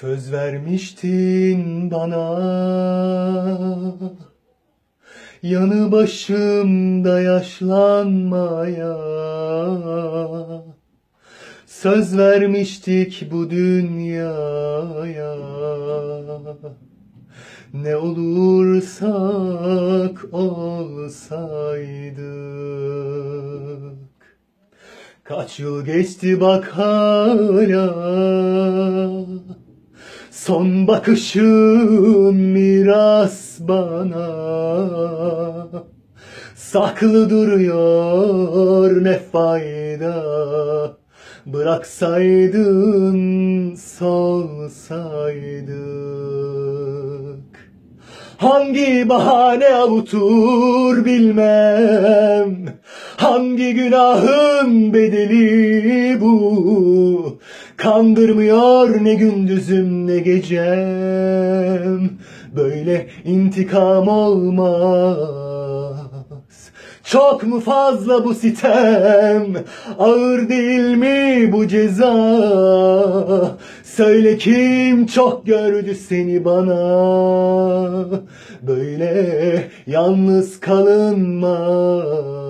Söz vermiştin bana. Yanı başımda yaşlanmaya. Söz vermiştik bu dünyaya. Ne olursak olsaydık. Kaç yıl geçti bak hala Son bakışın miras bana. Saklı duruyor ne fayda. Bıraksaydın solsaydık. Hangi bahane avutur bilmem. Hangi günahın bedeli bu Kandırmıyor ne gündüzüm ne gecem. Böyle intikam olmaz. Çok mu fazla bu sitem? Ağır değil mi bu ceza? Söyle kim çok gördü seni bana? Böyle yalnız kalınmaz